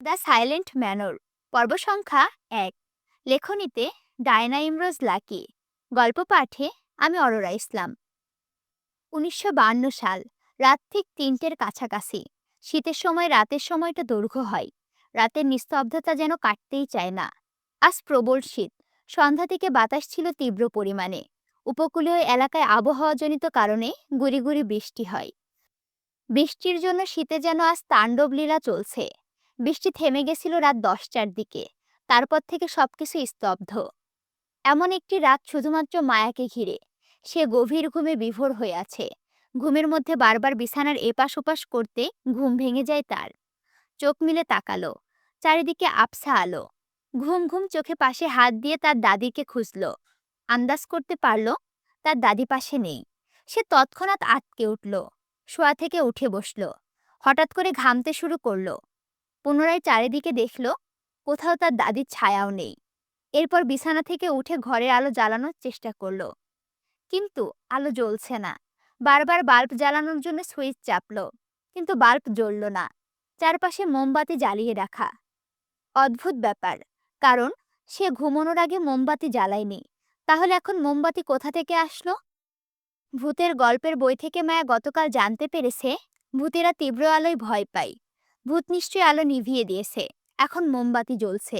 The silent manor, পর্ব সংখ্যা এক। লেখনীতে ডায়না ইমরোজ লাকি, গল্প পাঠে আমি অরোরা ইসলাম। উনিশশো সাল, রাত ঠিক তিনটের কাছাকাছি। শীতের সময় রাতের সময়টা দৈর্ঘ্য হয়। রাতের নিস্তব্ধতা যেন কাটতেই চায় না। আজ প্রবল শীত। সন্ধ্যা থেকে বাতাস ছিল তীব্র পরিমাণে। উপকূলীয় এলাকায় আবহাওয়াজনিত কারণে গুড়ি গুড়ি বৃষ্টি হয়। বৃষ্টির জন্য শীতে যেন আজ তাণ্ডব লীলা চলছে। বৃষ্টি থেমে গেছিল রাত দশটার দিকে। তারপর থেকে সবকিছু স্তব্ধ। এমন একটি রাত শুধুমাত্র মায়াকে ঘিরে। সে গভীর ঘুমে বিভোর হয়ে আছে। ঘুমের মধ্যে বারবার বিছানার এপাশ ওপাশ করতে ঘুম ভেঙে যায় তার। চোখ মিলে তাকালো। চারিদিকে আবছা আলো। ঘুম ঘুম চোখে পাশে হাত দিয়ে তার দাদিকে খুঁজল। আন্দাজ করতে পারল, তার দাদি পাশে নেই। সে তৎক্ষণাৎ আটকে উঠল। শোয়া থেকে উঠে বসল। হঠাৎ করে ঘামতে শুরু করল। পুনরায় চারিদিকে দেখল, কোথাও তার দাদির ছায়াও নেই। এরপর বিছানা থেকে উঠে ঘরের আলো জ্বালানোর চেষ্টা করল। কিন্তু আলো জ্বলছে না। বারবার বাল্ব জ্বালানোর জন্য সুইচ চাপল, কিন্তু বাল্ব জ্বলল না। চারপাশে মোমবাতি জ্বালিয়ে রাখা। অদ্ভুত ব্যাপার, কারণ সে ঘুমানোর আগে মোমবাতি জ্বালায়নি। তাহলে এখন মোমবাতি কোথা থেকে আসলো? ভূতের গল্পের বই থেকে মায়া গতকাল জানতে পেরেছে, ভূতেরা তীব্র আলোয় ভয় পায়। ভূত নিশ্চয়ই আলো নিভিয়ে দিয়েছে। এখন মোমবাতি জ্বলছে।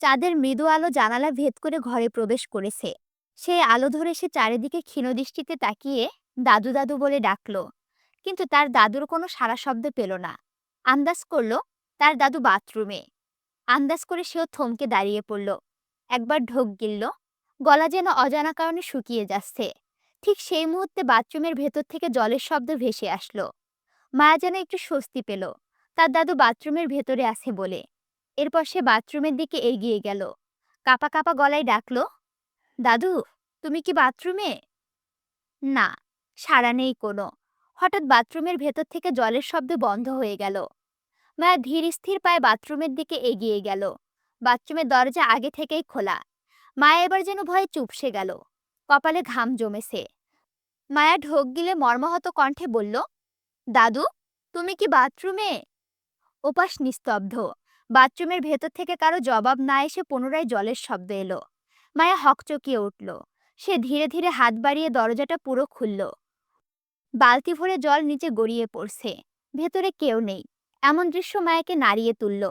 চাঁদের মৃদু আলো জানালা ভেদ করে ঘরে প্রবেশ করেছে। সেই আলো ধরে সে চারিদিকে ক্ষীণদৃষ্টিতে তাকিয়ে দাদু দাদু বলে ডাকল। কিন্তু তার দাদুর কোনো সারা শব্দ পেল না। আন্দাজ করল, তার দাদু বাথরুমে। আন্দাজ করে সেও থমকে দাঁড়িয়ে পড়ল। একবার ঢোক গিলল। গলা যেন অজানা কারণে শুকিয়ে যাচ্ছে। ঠিক সেই মুহূর্তে বাথরুমের ভেতর থেকে জলের শব্দ ভেসে আসলো। মায়া যেন একটু স্বস্তি পেল। তার দাদু বাথরুমের ভেতরে আছে বলে। এরপর সে বাথরুমের দিকে এগিয়ে গেল। কাপা কাপা গলায় ডাকলো, দাদু, তুমি কি বাথরুমে? না, সাড়া নেই কোনো। হঠাৎ বাথরুমের ভেতর থেকে জলের শব্দ বন্ধ হয়ে গেল। মায়া ধীর স্থির পায়ে বাথরুমের দিকে এগিয়ে গেল। বাথরুমের দরজা আগে থেকেই খোলা। মায়া এবার যেন ভয়ে চুপসে গেল। কপালে ঘাম জমেছে। মায়া ঢোক গিলে মর্মাহত কণ্ঠে বলল দাদু, তুমি কি বাথরুমে? ওপাশ নিস্তব্ধ। বাথরুমের ভেতর থেকে কারও জবাব না এসে পুনরায় জলের শব্দ এলো। মায়া হকচকিয়ে উঠল। সে ধীরে ধীরে হাত বাড়িয়ে দরজাটা পুরো খুলল। বালতি ভরে জল নিচে গড়িয়ে পড়ছে। ভেতরে কেউ নেই। এমন দৃশ্য মায়াকে নাড়িয়ে তুলল।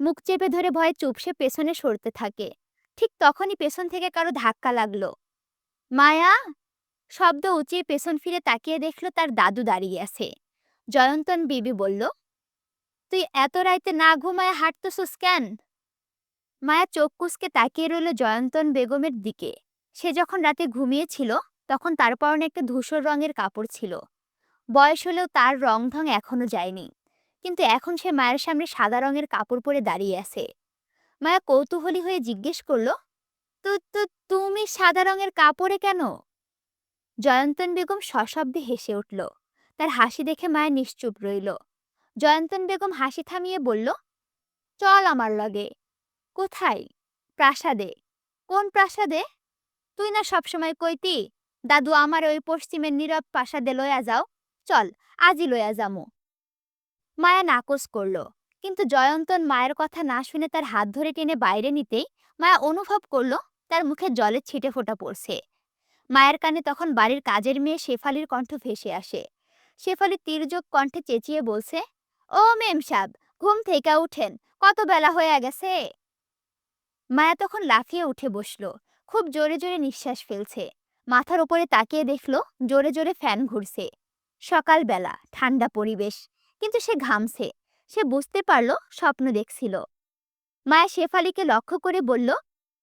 মুখ চেপে ধরে ভয়ে চুপসে পেছনে সরতে থাকে। ঠিক তখনই পেছন থেকে কারও ধাক্কা লাগল। মায়া? শব্দ উঁচিয়ে পেছন ফিরে তাকিয়ে দেখল তার দাদু দাঁড়িয়ে আছে। জয়ন্তন বিবি বলল, তুই এত রাইতে না ঘুমায় হাঁটতেছিস কেন? মায়া চোখ কুসকে তাকিয়ে রইল জয়ন্তন বেগমের দিকে। সে যখন রাতে ঘুমিয়েছিল, তখন তার পরনে একটা ধূসর রঙের কাপড় ছিল। বয়স হলেও তার রং ঢং এখনও যায়নি। কিন্তু এখন সে মায়ের সামনে সাদা রঙের কাপড় পরে দাঁড়িয়ে আছে। মায়া কৌতূহলী হয়ে জিজ্ঞেস করল, তো তো তুমি সাদা রঙের কাপড়ে কেন? জয়ন্তন বেগম সশব্দে হেসে উঠল তার হাসি দেখে মায়া নিশ্চুপ রইল। জয়ন্তন বেগম হাসি থামিয়ে বলল, চল আমার লগে। কোথায়? প্রাসাদে। কোন প্রাসাদে? তুই না সবসময় কইতি, দাদু আমার ওই পশ্চিমের নীরব প্রাসাদে লয়া যাও। চল, আজই লয়া যামু। মায়া নাকচ করল, কিন্তু জয়ন্তন মায়ের কথা না শুনে তার হাত ধরে টেনে বাইরে নিতেই মায়া অনুভব করল, তার মুখে জলের ছিটে ফোটা পড়ছে। মায়ের কানে তখন বাড়ির কাজের মেয়ে শেফালির কণ্ঠ ভেসে আসে। শেফালি তীর্যক কণ্ঠে চেঁচিয়ে বলছে, ও মেম সাব, ঘুম থেকে উঠেন, কত বেলা হয়ে গেছে? মায়া তখন লাফিয়ে উঠে বসল, খুব জোরে জোরে নিঃশ্বাস ফেলছে। মাথার উপরে তাকিয়ে দেখল, জোরে জোরে ফ্যান ঘুরছে। সকালবেলা ঠান্ডা পরিবেশ, কিন্তু সে ঘামছে। সে বুঝতে পারল, স্বপ্ন দেখছিল। মায়া শেফালিকে লক্ষ্য করে বলল,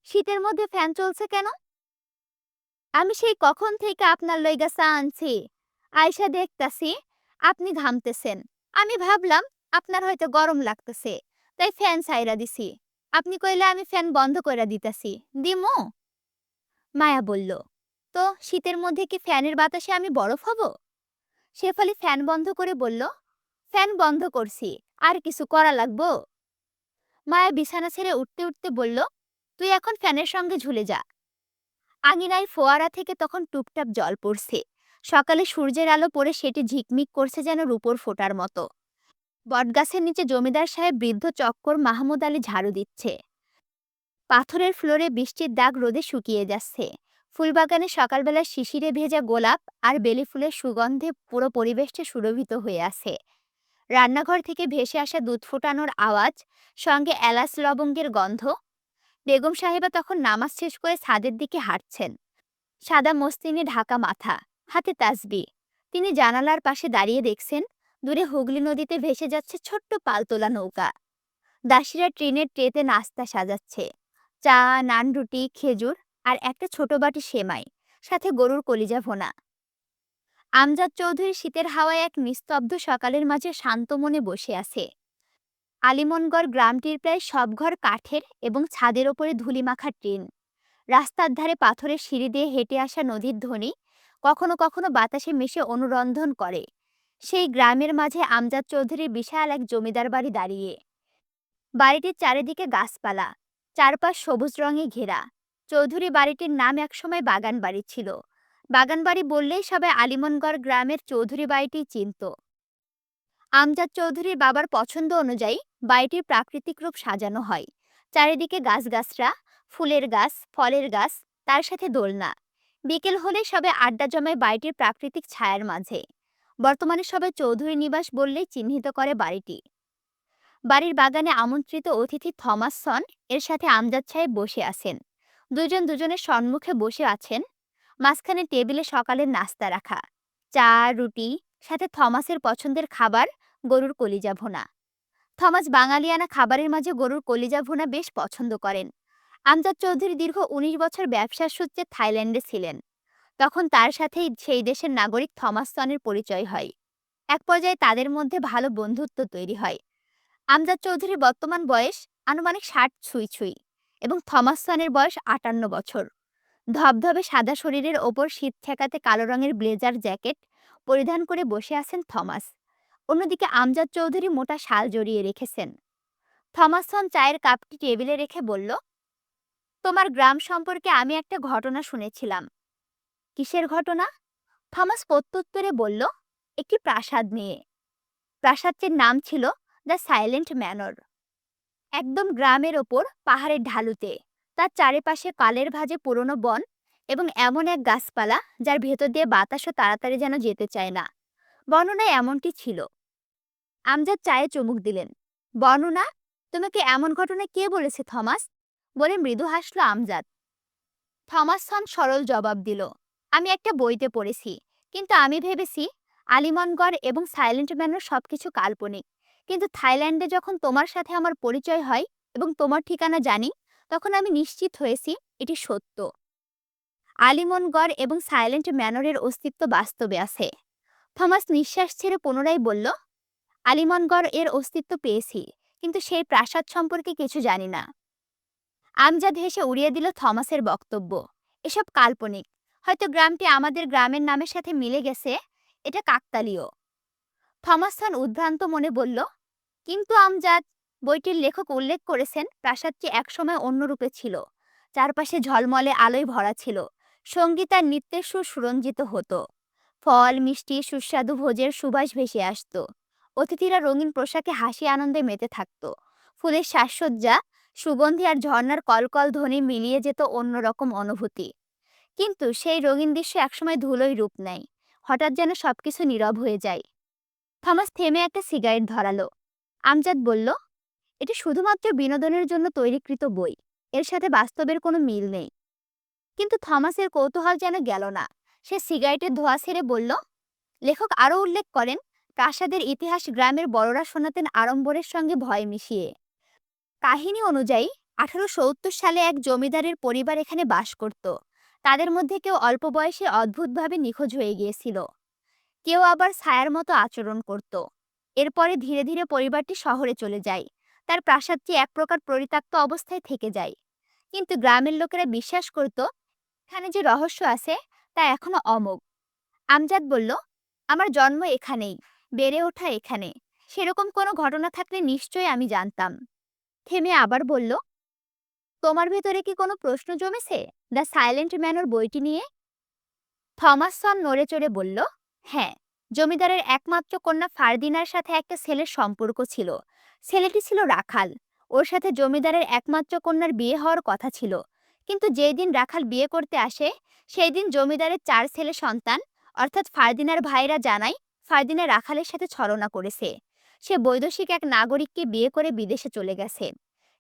শীতের মধ্যে ফ্যান চলছে কেন? আমি সেই কখন থেকে আপনার লইগা চা আনছি। আয়সা দেখতাছি আপনি ঘামতেছেন। আমি ভাবলাম আপনার হয়তো গরম লাগতেছে, তাই ফ্যান সাইরা দিছি। আপনি কইলে আমি ফ্যান বন্ধ করে দিতাছি। দিমু? মায়া বলল, তো শীতের মধ্যে কি ফ্যানের বাতাসে আমি বরফ হব? শেফালি ফ্যান বন্ধ করে বলল, ফ্যান বন্ধ করছি, আর কিছু করা লাগবো? মায়া বিছানা ছেড়ে উঠতে উঠতে বলল, তুই এখন ফ্যানের সঙ্গে ঝুলে যা। আঙিনায় ফোয়ারা থেকে তখন টুপটাপ জল পড়ছে। সকালে সূর্যের আলো পড়ে সেটি ঝিকমিক করছে যেন রূপোর ফোটার মতো। বটগাছের নিচে জমিদার সাহেব বৃদ্ধ চক্কর মাহমুদ আলী ঝাড়ু দিচ্ছে। পাথরের ফ্লোরে বৃষ্টির দাগ রোদে শুকিয়ে যাচ্ছে। ফুলবাগানে সকালবেলা শিশিরে ভেজা গোলাপ আর বেলি ফুলের সুগন্ধে পুরো পরিবেশটা সুরভিত হয়ে আছে। রান্নাঘর থেকে ভেসে আসা দুধ ফোটানোর আওয়াজ, সঙ্গে এলাচ লবঙ্গের গন্ধ। বেগম সাহেবা তখন নামাজ শেষ করে ছাদের দিকে হাঁটছেন। সাদা মস্তিনে ঢাকা মাথা। হাতে তাসবি। তিনি জানালার পাশে দাঁড়িয়ে দেখছেন, দূরে হুগলি নদীতে ভেসে যাচ্ছে ছোট্ট পালতোলা নৌকা। দাসীরা ট্রেনের ট্রেতে নাস্তা সাজাচ্ছে। চা নান রুটি খেজুর আর একটা ছোট বাটি সেমাই, সাথে গরুর কলিজা ভোনা। আমজাদ চৌধুরী শীতের হাওয়ায় এক নিস্তব্ধ সকালের মাঝে শান্ত মনে বসে আছে। আলিমনগড় গ্রামটির প্রায় সব ঘর কাঠের এবং ছাদের ওপরে ধুলিমাখা টিন। রাস্তার ধারে পাথরের সিঁড়ি দিয়ে হেঁটে আসা নদীর ধ্বনি কখনো কখনো বাতাসে মিশে অনুরন্ধন করে। সেই গ্রামের মাঝে আমজাদ চৌধুরীর বিশাল এক জমিদার বাড়ি দাঁড়িয়ে। বাড়িটির চারিদিকে গাছপালা, চারপাশ সবুজ রঙে ঘেরা। চৌধুরী বাড়িটির নাম একসময় বাগান বাড়ি ছিল। বাগান বাড়ি বললেই সবাই আলিমনগড় গ্রামের চৌধুরী বাড়িটি চিনত। আমজাদ চৌধুরীর বাবার পছন্দ অনুযায়ী বাড়িটির প্রাকৃতিক রূপ সাজানো হয়। চারিদিকে গাছগাছরা ফুলের গাছ, ফলের গাছ, তার সাথে দোলনা। বিকেল হলে সবে আড্ডা জমায় বাড়িটির প্রাকৃতিক ছায়ার মাঝে। বর্তমানে সবাই চৌধুরী নিবাস বললেই চিহ্নিত করে বাড়িটি। বাড়ির বাগানে আমন্ত্রিত অতিথি থমাসন এর সাথে আমজাদ সাহেব বসে আছেন। দুজন দুজনের সম্মুখে বসে আছেন। মাঝখানে টেবিলে সকালের নাস্তা রাখা। চা, রুটি, সাথে থমাসের পছন্দের খাবার, গরুর কলিজা ভোনা। থমাস বাঙালিয়ানা খাবারের মাঝে গরুর কলিজা ভুনা বেশ পছন্দ করেন। আমজাদ চৌধুরী দীর্ঘ ১৯ বছর ব্যবসার সূত্রে থাইল্যান্ডে ছিলেন। তখন তার সাথেই সেই দেশের নাগরিক থমাসনের পরিচয় হয়। এক পর্যায়ে তাদের মধ্যে ভালো বন্ধুত্ব তৈরি হয়। আমজাদ চৌধুরীর বর্তমান বয়স আনুমানিক ষাট ছুঁই ছুঁই এবং থমাসনের বয়স আটান্ন বছর। ধবধবে সাদা শরীরের ওপর শীত ঠেকাতে কালো রঙের ব্লেজার জ্যাকেট পরিধান করে বসে আছেন থমাস। অন্যদিকে আমজাদ চৌধুরী মোটা শাল জড়িয়ে রেখেছেন। থমাসন চায়ের কাপটি টেবিলে রেখে বলল তোমার গ্রাম সম্পর্কে আমি একটা ঘটনা শুনেছিলাম। কিসের ঘটনা? থমাস প্রত্যুত্তরে বলল, একটি প্রাসাদ নিয়ে। প্রাসাদটির নাম ছিল দ্য সাইলেন্ট ম্যানর। একদম গ্রামের ওপর, পাহাড়ের ঢালুতে। তার চারিপাশে কালের ভাজে পুরনো বন এবং এমন এক গাছপালা যার ভেতর দিয়ে বাতাসও তাড়াতাড়ি যেন যেতে চায় না। বর্ণনায় এমনটি ছিল। আমজাদ চায়ে চুমুক দিলেন বর্ণনা তোমাকে এমন ঘটনা কে বলেছে, থমাস? বলে মৃদু হাসল আমজাদ। থমাসন সরল জবাব দিল, আমি একটা বইতে পড়েছি, কিন্তু আমি ভেবেছি আলিমনগড় এবং সাইলেন্ট ম্যানর সবকিছু কাল্পনিক। কিন্তু থাইল্যান্ডে যখন তোমার সাথে আমার পরিচয় হয় এবং তোমার ঠিকানা জানি, তখন আমি নিশ্চিত হয়েছি এটি সত্য। আলিমনগড় এবং সাইলেন্ট ম্যানরের অস্তিত্ব বাস্তবে আছে। থমাস নিঃশ্বাস ছেড়ে পুনরায় বলল, আলিমনগড় এর অস্তিত্ব পেয়েছি, কিন্তু সেই প্রাসাদ সম্পর্কে কিছু জানি না। আমজাদ হেসে উড়িয়ে দিল থমাসের বক্তব্য। এসব কাল্পনিক। হয়তো গ্রামটি আমাদের গ্রামের নামের সাথে মিলে গেছে, এটা কাকতালীয়। থমাসন উদ্ভ্রান্ত মনে বলল, কিন্তু আমজাদ, বইটির লেখক উল্লেখ করেছেন প্রাসাদটি একসময় অন্যরূপে ছিল। চারপাশে ঝলমলে আলোয় ভরা ছিল। সংগীত আর নৃত্যের সুর সুরঞ্জিত হতো। ফল, মিষ্টি, সুস্বাদু ভোজের সুবাস ভেসে আসত। অতিথিরা রঙিন পোশাকে হাসি আনন্দে মেতে থাকত। ফুলের সাজসজ্জা সুগন্ধি আর ঝর্ণার কলকল ধ্বনি মিলিয়ে যেত অন্যরকম অনুভূতি। কিন্তু সেই রঙিন দৃশ্য একসময় ধুলোই রূপ নেয়। হঠাৎ যেন সবকিছু নীরব হয়ে যায়। থমাস থেমে একটা সিগারেট ধরালো। আমজাদ বলল, এটি শুধুমাত্র বিনোদনের জন্য তৈরিকৃত বই। এর সাথে বাস্তবের কোনো মিল নেই। কিন্তু থমাসের কৌতূহল যেন গেল না। সে সিগারেটের ধোয়া ছেড়ে বলল, লেখক আরও উল্লেখ করেন, প্রাসাদের ইতিহাস গ্রামের বড়রা শোনাতেন আড়ম্বরের সঙ্গে ভয় মিশিয়ে। কাহিনী অনুযায়ী আঠারো সালে এক জমিদারের পরিবার এখানে বাস করত। তাদের মধ্যে কেউ অল্প বয়সে অদ্ভুতভাবে নিখোঁজ হয়ে গিয়েছিল। কেউ আবার ছায়ার মতো আচরণ করত। এরপরে ধীরে ধীরে পরিবারটি শহরে চলে যায়। তার প্রাসাদটি এক প্রকার পরিত্যক্ত অবস্থায় থেকে যায়। কিন্তু গ্রামের লোকেরা বিশ্বাস করত, এখানে যে রহস্য আছে, তা এখনও অমোঘ। আমজাদ বলল, আমার জন্ম এখানেই, বেড়ে ওঠা এখানে। সেরকম কোনো ঘটনা থাকলে নিশ্চয়ই আমি জানতাম। থেমে আবার বলল, তোমার ভেতরে কি কোনো প্রশ্ন জমেছে? দ্য সাইলেন্ট ম্যানর বইটি নিয়ে? থমাসন নড়ে চড়ে বলল হ্যাঁ জমিদারের একমাত্র কন্যা ফারদিনার সাথে একটা ছেলের সম্পর্ক ছিল। ছেলেটি ছিল রাখাল। ওর সাথে জমিদারের একমাত্র কন্যার বিয়ে হওয়ার কথা ছিল। কিন্তু যেই দিন রাখাল বিয়ে করতে আসে, সেই দিন জমিদারের চার ছেলে সন্তান, অর্থাৎ ফারদিনার ভাইরা জানায় ফারদিনা রাখালের সাথে ছলনা করেছে। সে বৈদেশিক এক নাগরিককে বিয়ে করে বিদেশে চলে গেছে।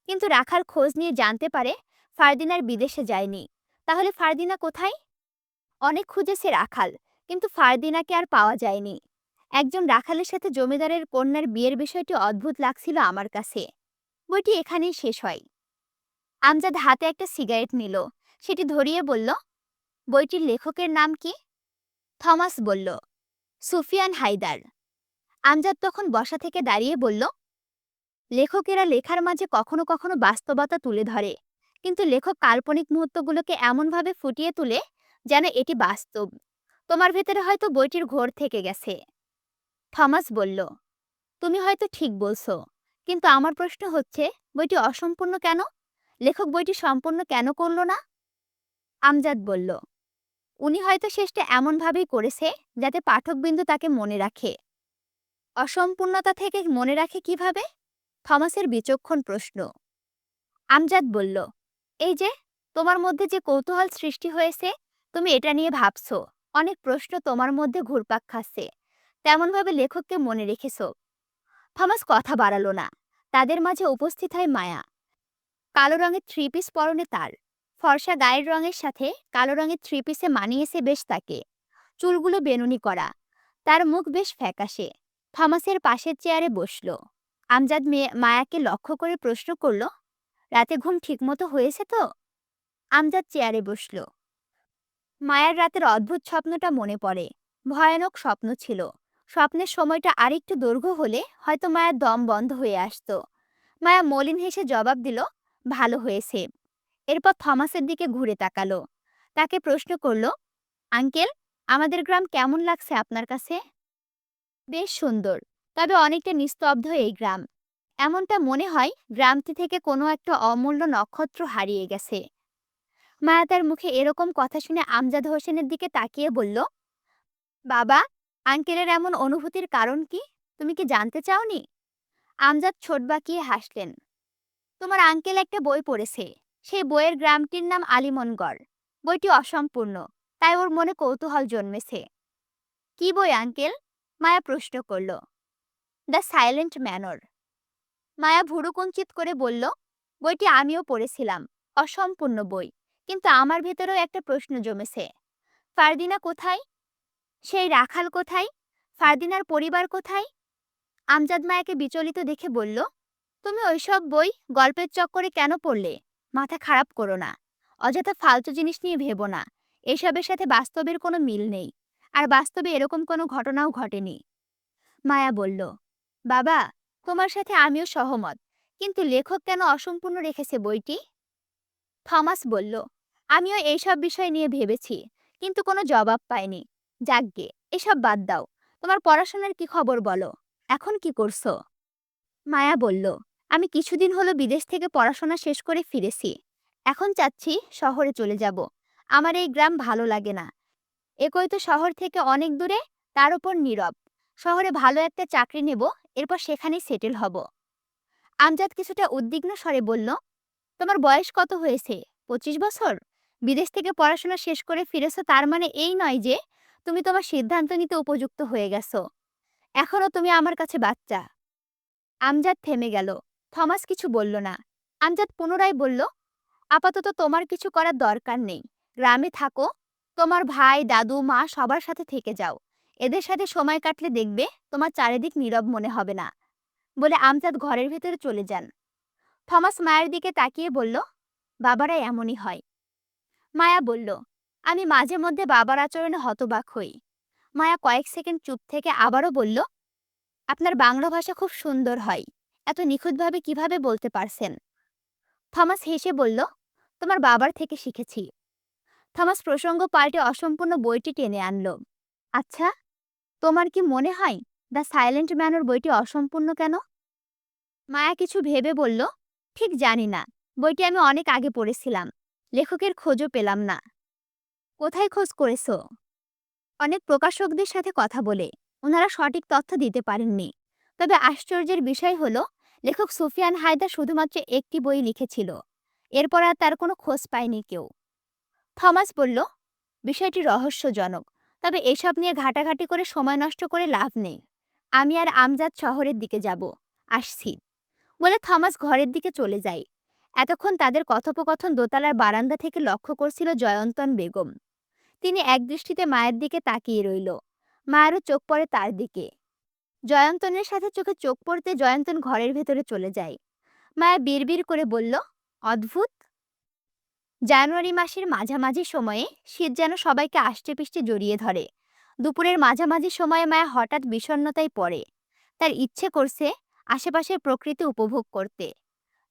কিন্তু রাখাল খোঁজ নিয়ে জানতে পারে ফারদিনার বিদেশে যায়নি। তাহলে ফারদিনা কোথায়? অনেক খুঁজেছে রাখাল, কিন্তু ফারদিনাকে আর পাওয়া যায়নি। একজন রাখালের সাথে জমিদারের কন্যার বিয়ের বিষয়টি অদ্ভুত লাগছিল আমার কাছে। বইটি এখানেই শেষ হয়। আমজাদ হাতে একটা সিগারেট নিল। সেটি ধরিয়ে বলল, বইটির লেখকের নাম কি? থমাস বলল, সুফিয়ান হায়দার। আমজাদ তখন বসা থেকে দাঁড়িয়ে বলল, লেখকেরা লেখার মাঝে কখনো কখনো বাস্তবতা তুলে ধরে, কিন্তু লেখক কাল্পনিক মুহূর্তগুলোকে এমনভাবে ফুটিয়ে তুলে যেন এটি বাস্তব। তোমার ভেতরে হয়তো বইটির ঘোর থেকে গেছে। থমাস বলল, তুমি হয়তো ঠিক বলছো, কিন্তু আমার প্রশ্ন হচ্ছে, বইটি অসম্পূর্ণ কেন? লেখক বইটি সম্পূর্ণ কেন করল না? আমজাদ বলল, উনি হয়তো শেষটা এমনভাবেই করেছে, যাতে পাঠকবিন্দু তাকে মনে রাখে। অসম্পূর্ণতা থেকে মনে রাখে কীভাবে? থমাসের বিচক্ষণ প্রশ্ন। আমজাদ বলল, এই যে, তোমার মধ্যে যে কৌতূহল সৃষ্টি হয়েছে, তুমি এটা নিয়ে ভাবছ। অনেক প্রশ্ন তোমার মধ্যে ঘুরপাক খাচ্ছে। তেমনভাবে লেখককে মনে রেখেছ। থমাস কথা বাড়ালো না। তাদের মাঝে উপস্থিত হয় মায়া। কালো রঙের থ্রি পিস পরনে তার। ফর্সা গায়ের রঙের সাথে কালো রঙের থ্রি পিসে মানিয়েছে বেশ তাকে। চুলগুলো বেনুনি করা। তার মুখ বেশ ফ্যাকাশে। থমাসের পাশের চেয়ারে বসল। আমজাদ মেয়ে মায়াকে লক্ষ্য করে প্রশ্ন করল, রাতে ঘুম ঠিকমতো হয়েছে তো? আমজাদ চেয়ারে বসল। মায়ার রাতের অদ্ভুত স্বপ্নটা মনে পড়ে। ভয়ানক স্বপ্ন ছিল। স্বপ্নের সময়টা আরেকটু দৈর্ঘ্য হলে হয়তো মায়ার দম বন্ধ হয়ে আসত। মায়া মলিন হেসে জবাব দিল, ভালো হয়েছে। এরপর থমাসের দিকে ঘুরে তাকালো। তাকে প্রশ্ন করল, আঙ্কেল, আমাদের গ্রাম কেমন লাগছে আপনার কাছে? বেশ সুন্দর। তবে অনেকটা নিস্তব্ধ এই গ্রাম। এমনটা মনে হয় গ্রামটি থেকে কোনো একটা অমূল্য নক্ষত্র হারিয়ে গেছে। মায়া তার মুখে এরকম কথা শুনে আমজাদ হোসেনের দিকে তাকিয়ে বলল, বাবা, আঙ্কেলের এমন অনুভূতির কারণ কি? তুমি কি জানতে চাওনি? আমজাদ ছোট বাঁকিয়ে হাসলেন, তোমার আঙ্কেল একটা বই পড়েছে। সেই বইয়ের গ্রামটির নাম আলিমনগড়। বইটি অসম্পূর্ণ, তাই ওর মনে কৌতূহল জন্মেছে। কি বই আঙ্কেল? মায়া প্রশ্ন করল, দ্য সাইলেন্ট ম্যানর। মায়া ভুরুকুঞ্চিত করে বলল, বইটি আমিও পড়েছিলাম, অসম্পূর্ণ বই, কিন্তু আমার ভেতরেও একটা প্রশ্ন জমেছে। ফারদিনা কোথায়? সেই রাখাল কোথায়? ফারদিনার পরিবার কোথায়? আমজাদ মায়াকে বিচলিত দেখে বলল, তুমি ওইসব বই গল্পের চক্করে কেন পড়লে? মাথা খারাপ করো না। অযথা ফালতু জিনিস নিয়ে ভেবো না। এসবের সাথে বাস্তবের কোনো মিল নেই। আর বাস্তবে এরকম কোনো ঘটনাও ঘটেনি। মায়া বলল, বাবা, তোমার সাথে আমিও সহমত, কিন্তু লেখক কেন অসম্পূর্ণ রেখেছে বইটি? থমাস বলল, আমিও এইসব বিষয় নিয়ে ভেবেছি, কিন্তু কোনো জবাব পাইনি। যাকগে, এসব বাদ দাও, তোমার পড়াশোনার কি খবর বলো, এখন কি করছ? মায়া বলল, আমি কিছুদিন হলো বিদেশ থেকে পড়াশোনা শেষ করে ফিরেছি, এখন চাচ্ছি শহরে চলে যাব, আমার এই গ্রাম ভালো লাগে না একই তো শহর থেকে অনেক দূরে, তার উপর নীরব। শহরে ভালো একটা চাকরি নেব, এরপর সেখানেই সেটেল হব। আমজাদ কিছুটা উদ্বিগ্ন স্বরে বলল, তোমার বয়স কত হয়েছে? পঁচিশ বছর? বিদেশ থেকে পড়াশোনা শেষ করে ফিরেছো, তার মানে এই নয় যে, তুমি তোমার সিদ্ধান্ত নিতে উপযুক্ত হয়ে গেছো। এখনও তুমি আমার কাছে বাচ্চা। আমজাদ থেমে গেল। থমাস কিছু বলল না। আমজাদ পুনরায় বলল, আপাতত তোমার কিছু করার দরকার নেই। গ্রামে থাকো তোমার ভাই, দাদু, মা সবার সাথে থেকে যাও। এদের সাথে সময় কাটলে দেখবে তোমার চারিদিক নীরব মনে হবে না, বলে আমজাদ ঘরের ভেতরে চলে যান। থমাস মায়ের দিকে তাকিয়ে বলল, বাবারা এমনই হয়। মায়া বলল, আমি মাঝে মধ্যে বাবার আচরণে হতবাক হই। মায়া কয়েক সেকেন্ড চুপ থেকে আবারও বলল, আপনার বাংলা ভাষা খুব সুন্দর হয়। এত নিখুঁতভাবে কীভাবে বলতে পারছেন? থমাস হেসে বলল, তোমার বাবার থেকে শিখেছি। থমাস প্রসঙ্গ পাল্টে অসম্পূর্ণ বইটি টেনে আনলো। আচ্ছা তোমার কি মনে হয় দ্য সাইলেন্ট ম্যানর বইটি অসম্পূর্ণ কেন? মায়া কিছু ভেবে বলল, ঠিক জানি না। বইটি আমি অনেক আগে পড়েছিলাম। লেখকের খোঁজও পেলাম না। কোথায় খোঁজ করেছ? অনেক প্রকাশকদের সাথে কথা বলে ওনারা সঠিক তথ্য দিতে পারেননি। তবে আশ্চর্যের বিষয় হলো, লেখক সুফিয়ান হায়দা শুধুমাত্র একটি বই লিখেছিল। এরপর আর তার কোনো খোঁজ পায়নি কেউ। থমাস বলল, বিষয়টি রহস্যজনক, তবে এসব নিয়ে ঘাটাঘাটি করে সময় নষ্ট করে লাভ নেই। আমি আর আমজাদ শহরের দিকে যাব, আসছি। বলে থমাস ঘরের দিকে চলে যায়। এতক্ষণ তাদের কথোপকথন দোতলার বারান্দা থেকে লক্ষ্য করছিল জয়ন্তন বেগম। তিনি একদৃষ্টিতে মায়ের দিকে তাকিয়ে রইল। মায়েরও চোখ পড়ে তার দিকে। জয়ন্তনের সাথে চোখে চোখ পড়তে জয়ন্তন ঘরের ভেতরে চলে যায়। মায়া বিড়বিড় করে বলল, অদ্ভুত! জানুয়ারি মাসের মাঝামাঝি সময়ে শীত যেন সবাইকে আষ্টেপৃষ্টে জড়িয়ে ধরে। দুপুরের মাঝামাঝি সময়ে মায়া হঠাৎ বিষণ্ণতায় পড়ে। তার ইচ্ছে করছে আশেপাশের প্রকৃতি উপভোগ করতে।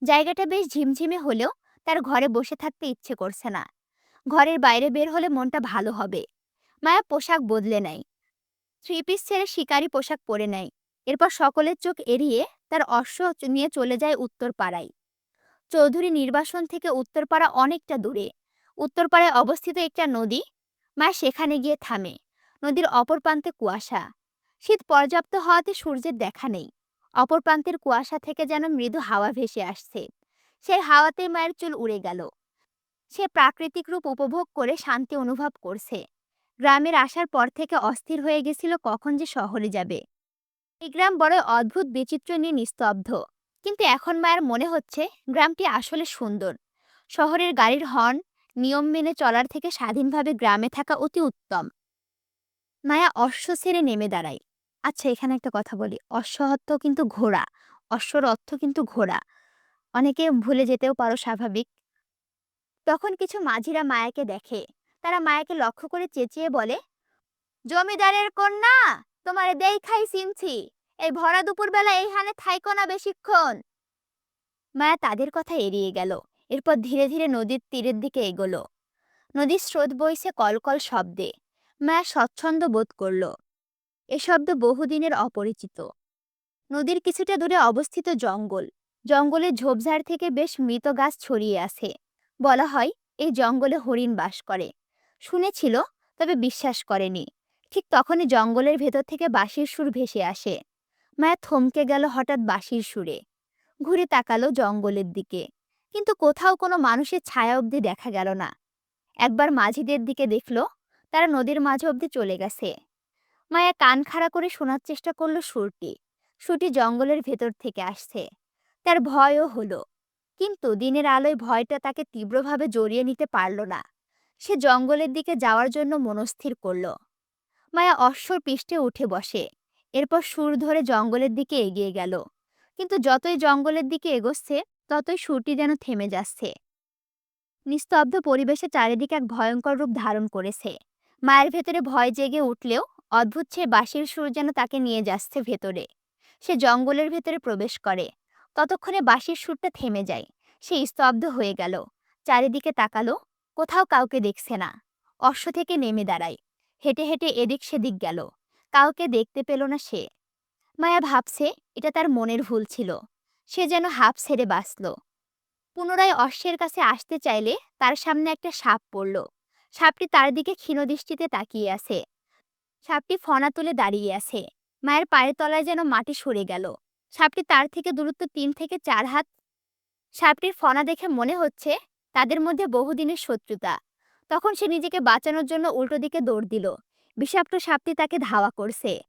জায়গাটা বেশ ঝিমঝিমে হলেও তার ঘরে বসে থাকতে ইচ্ছে করছে না। ঘরের বাইরে বের হলে মনটা ভালো হবে। মায়া পোশাক বদলে নেয়। থ্রি পিস ছেড়ে শিকারি পোশাক পরে নেয়। এরপর সকলের চোখ এড়িয়ে তার অশ্ব নিয়ে চলে যায় উত্তরপাড়ায়। চৌধুরী নির্বাসন থেকে উত্তরপাড়া অনেকটা দূরে। উত্তরপাড়ায় অবস্থিত একটা নদী মায়া সেখানে গিয়ে থামে। নদীর অপর প্রান্তে কুয়াশা। শীত পর্যাপ্ত হওয়াতে সূর্যের দেখা নেই। অপর প্রান্তের কুয়াশা থেকে যেন মৃদু হাওয়া ভেসে আসছে। সেই হাওয়াতে মায়ের চুল উড়ে গেল। সে প্রাকৃতিক রূপ উপভোগ করে শান্তি অনুভব করছে। গ্রামের আসার পর থেকে অস্থির হয়ে গেছিল কখন যে শহরে যাবে। এই গ্রাম বড় অদ্ভুত, বিচিত্র নিয়ে নিস্তব্ধ। কিন্তু এখন মায়ের মনে হচ্ছে গ্রামটি আসলে সুন্দর। শহরের গাড়ির হর্ন নিয়ম মেনে চলার থেকে স্বাধীনভাবে গ্রামে থাকা অতি উত্তম। মায়া অশ্ব ছেড়ে নেমে দাঁড়ায়। আচ্ছা এখানে একটা কথা বলি। অশ্ব অর্থ কিন্তু ঘোড়া, অশ্বর অর্থ কিন্তু ঘোড়া। অনেকে ভুলে যেতেও পারো স্বাভাবিক। তখন কিছু মাঝিরা মায়াকে দেখে। তারা মায়াকে লক্ষ্য করে চেঁচিয়ে বলে, জমিদারের কন্যা, তোমারে দেখাই চিনছি। এই ভরা দুপুরবেলা এইখানে থাইকো না বেশিক্ষণ। মায়া তাদের কথা এড়িয়ে গেল। এরপর ধীরে ধীরে নদীর তীরের দিকে এগোলো। নদীর স্রোত বইছে কলকল শব্দে। মায়া স্বচ্ছন্দ বোধ করল। এ শব্দ বহুদিনের অপরিচিত। নদীর কিছুটা দূরে অবস্থিত জঙ্গল। জঙ্গলের ঝোপঝাড় থেকে বেশ মৃত গাছ ছড়িয়ে আছে। বলা হয়, এই জঙ্গলে হরিণ বাস করে। শুনেছিল, তবে বিশ্বাস করেনি। ঠিক তখনই জঙ্গলের ভেতর থেকে বাঁশির সুর ভেসে আসে। মায়া থমকে গেল হঠাৎ বাঁশির সুরে। ঘুরে তাকালো জঙ্গলের দিকে। কিন্তু কোথাও কোনো মানুষের ছায়া অবধি দেখা গেল না। একবার মাঝিদের দিকে দেখল, তারা নদীর মাঝে অবধি চলে গেছে। মায়া কান খাড়া করে শোনার চেষ্টা করল সুরটি। সুরটি জঙ্গলের ভেতর থেকে আসছে। তার ভয়ও হলো। কিন্তু দিনের আলোয় ভয়টা তাকে তীব্রভাবে জড়িয়ে নিতে পারল না। সে জঙ্গলের দিকে যাওয়ার জন্য মনস্থির করল। মায়া অশ্বর পৃষ্ঠে উঠে বসে। এরপর সুর ধরে জঙ্গলের দিকে এগিয়ে গেল। কিন্তু যতই জঙ্গলের দিকে এগোচ্ছে, ততই সুরটি যেন থেমে যাচ্ছে। নিস্তব্ধ পরিবেশে চারিদিকে এক ভয়ঙ্কর রূপ ধারণ করেছে। মায়ের ভেতরে ভয় জেগে উঠলেও অদ্ভুত সে বাঁশির সুর যেন তাকে নিয়ে যাচ্ছে ভেতরে। সে জঙ্গলের ভেতরে প্রবেশ করে। ততক্ষণে বাঁশির সুরটা থেমে যায়। সে স্তব্ধ হয়ে গেল। চারিদিকে তাকালো, কোথাও কাউকে দেখছে না। অশ্ব থেকে নেমে দাঁড়ায়। হেঁটে হেঁটে এদিক সেদিক গেল। কাউকে দেখতে পেল না সে। মায়া ভাবছে এটা তার মনের ভুল ছিল। সে যেন হাফ ছেড়ে বাঁচল। পুনরায় অশ্বের কাছে আসতে চাইলে তার সামনে একটা সাপ পড়ল। সাপটি তার দিকে ক্ষীণদৃষ্টিতে তাকিয়ে আছে। সাপটি ফনা তুলে দাঁড়িয়ে আছে। মায়ের পায়ের তলায় যেন মাটি সরে গেল। সাপটি তার থেকে দূরত্ব তিন থেকে চার হাত। সাপটির ফনা দেখে মনে হচ্ছে তাদের মধ্যে বহুদিনের শত্রুতা। তখন সে নিজেকে বাঁচানোর জন্য উল্টো দিকে দৌড় দিল। বিষাক্ত সাপটি তাকে ধাওয়া করছে।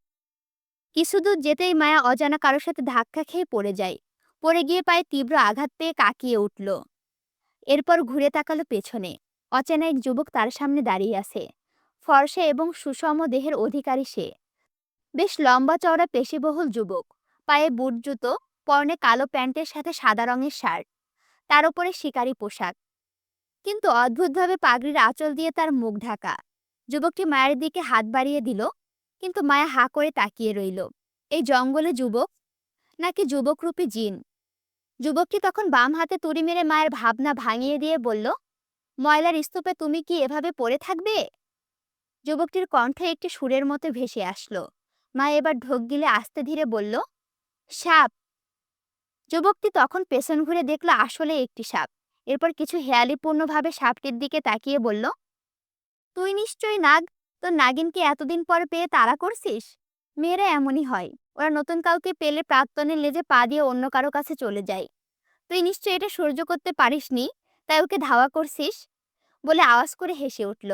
কিছুদূর যেতেই মায়া অজানা কারোর সাথে ধাক্কা খেয়ে পড়ে যায়। পড়ে গিয়ে পায়ে তীব্র আঘাত পেয়ে কাকিয়ে উঠল। এরপর ঘুরে তাকালো পেছনে। অচেনা এক যুবক তার সামনে দাঁড়িয়ে আছে। ফর্সা এবং সুষম দেহের অধিকারী সে। বেশ লম্বা চওড়া পেশিবহুল যুবক। পায়ে বুট জুতো, পরনে কালো প্যান্টের সাথে সাদা রঙের শার্ট। তার উপরে শিকারি পোশাক। কিন্তু অদ্ভুতভাবে পাগড়ির আঁচল দিয়ে তার মুখ ঢাকা। যুবকটি মায়ের দিকে হাত বাড়িয়ে দিল, কিন্তু মায়া হা করে তাকিয়ে রইল। এই জঙ্গলে যুবক? নাকি যুবকরূপী জিন? যুবকটি তখন বাম হাতে তুড়ি মেরে মায়ের ভাবনা ভাঙিয়ে দিয়ে বলল, ময়লার স্তূপে তুমি কি এভাবে পড়ে থাকবে? যুবকটির কণ্ঠে একটি সুরের মতো ভেসে আসলো। মা এবার ঢোক গিলে আস্তে ধীরে বলল, সাপ! যুবকটি তখন পেছন ঘুরে দেখল আসলে একটি সাপ। এরপর কিছু হেয়ালিপূর্ণভাবে সাপটির দিকে তাকিয়ে বলল তুই নিশ্চয়ই নাগ। তোর নাগিনকে এতদিন পর পেয়ে তাড়া করছিস? মেয়েরা এমনই হয়। ওরা নতুন কাউকে পেলে প্রাক্তনের লেজে পা দিয়ে অন্য কারও কাছে চলে যায়। তুই নিশ্চয়ই এটা সহ্য করতে পারিসনি, তাই ওকে ধাওয়া করছিস? বলে আওয়াজ করে হেসে উঠল।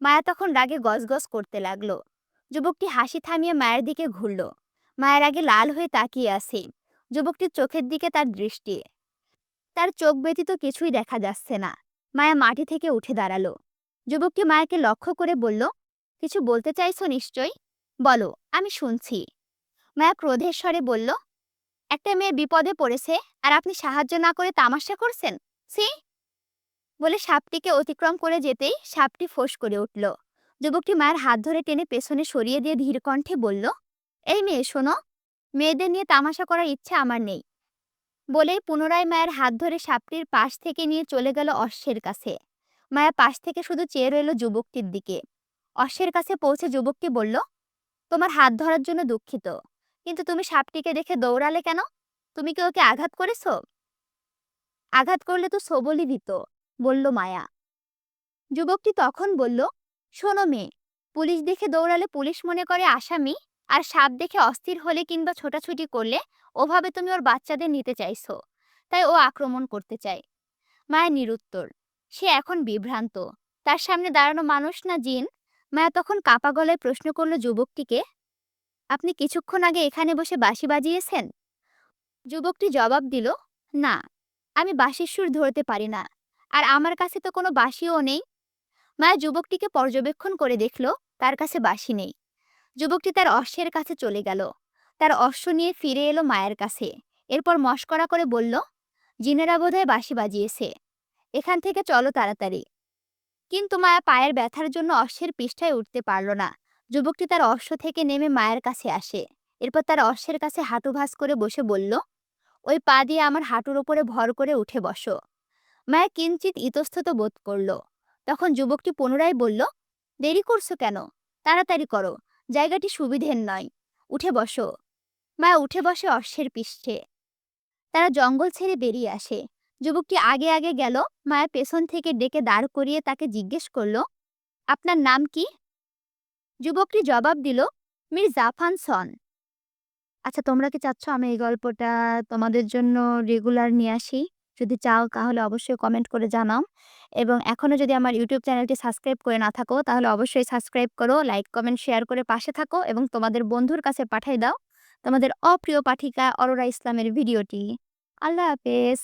মায়া তখন রাগে গজগজ করতে লাগল। যুবকটি হাসি থামিয়ে মায়ের দিকে ঘুরল। মায়ের আগে লাল হয়ে তাকিয়ে আছে। যুবকটির চোখের দিকে তার দৃষ্টি। তার চোখ ব্যতীত কিছুই দেখা যাচ্ছে না। মায়া মাটি থেকে উঠে দাঁড়াল। যুবকটি মায়াকে লক্ষ্য করে বলল, কিছু বলতে চাইছো নিশ্চয় বলো, আমি শুনছি। মায়া ক্রোধের স্বরে বলল, একটা মেয়ে বিপদে পড়েছে আর আপনি সাহায্য না করে তামাশা করছেন? সি বলে সাপটিকে অতিক্রম করে যেতেই সাপটি ফোঁস করে উঠল। যুবকটি মায়ের হাত ধরে টেনে পেছনে সরিয়ে দিয়ে ধীর কণ্ঠে বলল, এই মেয়ে, শোনো, মেয়েদের নিয়ে তামাশা করার ইচ্ছা আমার নেই। বলেই পুনরায় মায়ের হাত ধরে সাপটির পাশ থেকে নিয়ে চলে গেল অশ্বের কাছে। মায়া পাশ থেকে শুধু চেয়ে রইল যুবকটির দিকে। অশ্বের কাছে পৌঁছে যুবকটি বলল, তোমার হাত ধরার জন্য দুঃখিত, কিন্তু তুমি সাপটিকে দেখে দৌড়ালে কেন? তুমি কি ওকে আঘাত করেছ? আঘাত করলে তো সবলই দিত বলল মায়া। যুবকটি তখন বলল, শোনো মেয়ে, পুলিশ দেখে দৌড়ালে পুলিশ মনে করে আসামি, আর সাপ দেখে অস্থির হলে কিংবা ছোটাছুটি করলে ওভাবে তুমি ওর বাচ্চাদের নিতে চাইছো, তাই ও আক্রমণ করতে চায়। মায়া নিরুত্তর সে এখন বিভ্রান্ত। তার সামনে দাঁড়ানো মানুষ না জিন, মায়া তখন কাপা গলায় প্রশ্ন করল যুবকটিকে, আপনি কিছুক্ষণ আগে এখানে বসে বাঁশি বাজিয়েছেন? যুবকটি জবাব দিল, না, আমি বাঁশির সুর ধরতে পারি না, আর আমার কাছে তো কোনো বাঁশিও নেই। মায়া যুবকটিকে পর্যবেক্ষণ করে দেখল, তার কাছে বাঁশি নেই। যুবকটি তার অশ্বের কাছে চলে গেল। তার অশ্ব নিয়ে ফিরে এলো মায়ের কাছে। এরপর মস্করা করে বলল, জিনেরা বোধহয় বাঁশি বাজিয়েছে। এখান থেকে চলো তাড়াতাড়ি। কিন্তু মায়া পায়ের ব্যথার জন্য অশ্বের পৃষ্ঠায় উঠতে পারল না। যুবকটি তার অশ্ব থেকে নেমে মায়ের কাছে আসে। এরপর তার অশ্বের কাছে হাঁটু ভাস করে বসে বলল, ওই পা দিয়ে আমার হাঁটুর ওপরে ভর করে উঠে বসো। মায়া কিঞ্চিত ইতস্তত বোধ করল। তখন যুবকটি পুনরায় বলল, দেরি করছ কেন? তাড়াতাড়ি করো। জায়গাটি সুবিধের নয়। উঠে বসো। মায়া উঠে বসে অশ্বের পৃষ্ঠে। তারা জঙ্গল ছেড়ে বেরিয়ে আসে। যুবকটি আগে আগে গেল মায়া পেছন থেকে ডেকে দাঁড় করিয়ে তাকে জিজ্ঞেস করল, আপনার নাম কি? যুবকটি জবাব দিল, মির জাফান সন। আচ্ছা তোমরা কি চাচ্ছ আমি এই গল্পটা তোমাদের জন্য রেগুলার নিয়ে আসি? যদি চাও তাহলে অবশ্যই কমেন্ট করে জানাও। এবং এখনও যদি আমার ইউটিউব চ্যানেলটি সাবস্ক্রাইব করে না থাকো, তাহলে অবশ্যই সাবস্ক্রাইব করো লাইক কমেন্ট শেয়ার করে পাশে থাকো এবং তোমাদের বন্ধুর কাছে পাঠিয়ে দাও তোমাদের অপ্রিয় পাঠিকা অরোরা ইসলামের ভিডিওটি। আল্লাহ হাফেজ।